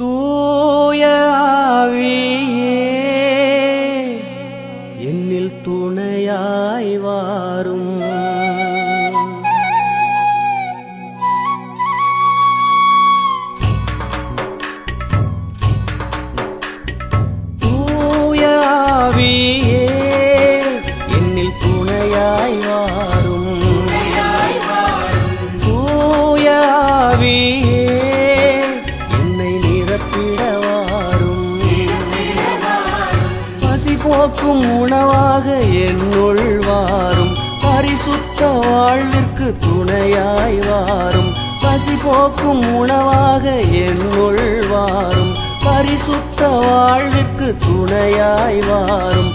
தூயாவியே என்னில் துணையாய் வாரும் நமக்கும் உணவாக என்னுள் வாரும் பரிசுத்த வாழ்விற்கு துணையாய் வாரும். பசி போக்கும் உணவாக என்னுள் வாரும் பரிசுத்த வாழ்விற்கு துணையாய் வாரும்.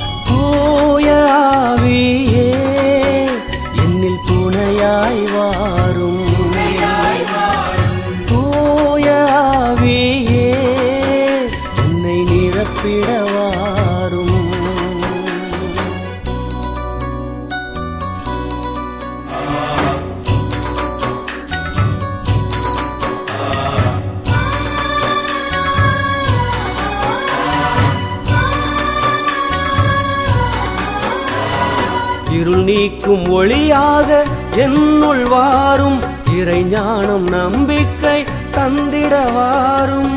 இருள் நீக்கும் ஒளியாக என்னுள் வாரும். இறை ஞானம் நம்பிக்கை தந்திட வாரும்.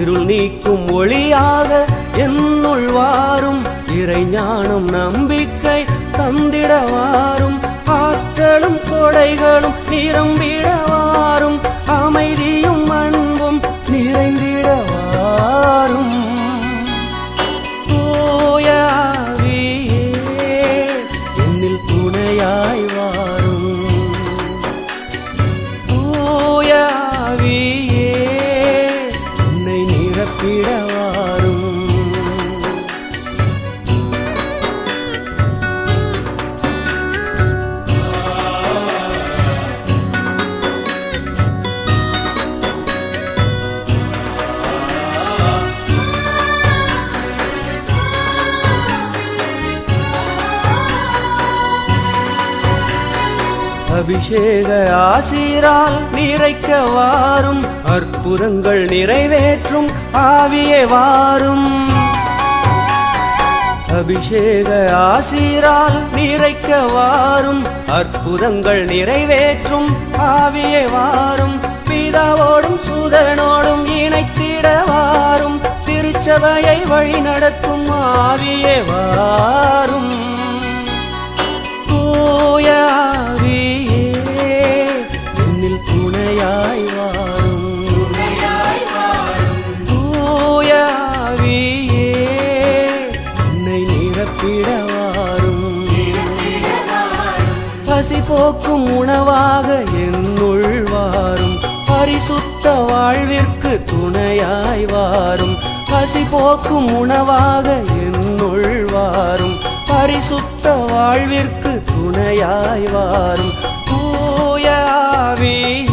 இருள் நீக்கும் ஒளியாக என்னுள் வாரும். இறை ஞானம் நம்பிக்கை தந்திட வாரும். ஆற்றலும் கொடைகளும் நிரம்பி அபிஷேக ஆசீரால் நிறைக்க வாரும் அற்புதங்கள் நிறைவேற்றும் ஆவியே வாரும். அபிஷேக ஆசீரால் நிறைக்க வாரும் அற்புதங்கள் நிறைவேற்றும் ஆவியே வாரும். பிதாவோடும் சுதனோடும் இணைத்திட வாரும் திருச்சபையை வழி வழிநடத்தும் ஆவியே வாரும். பசி போக்கும் உணவாக என்னுள் வாரும். பரிசுத்த வாழ்விற்கு துணையாய் வாரும். பசி போக்கும் உணவாக என்னுள் வாரும். பரிசுத்த வாழ்விற்கு துணையாய் வாரும். தூயாவே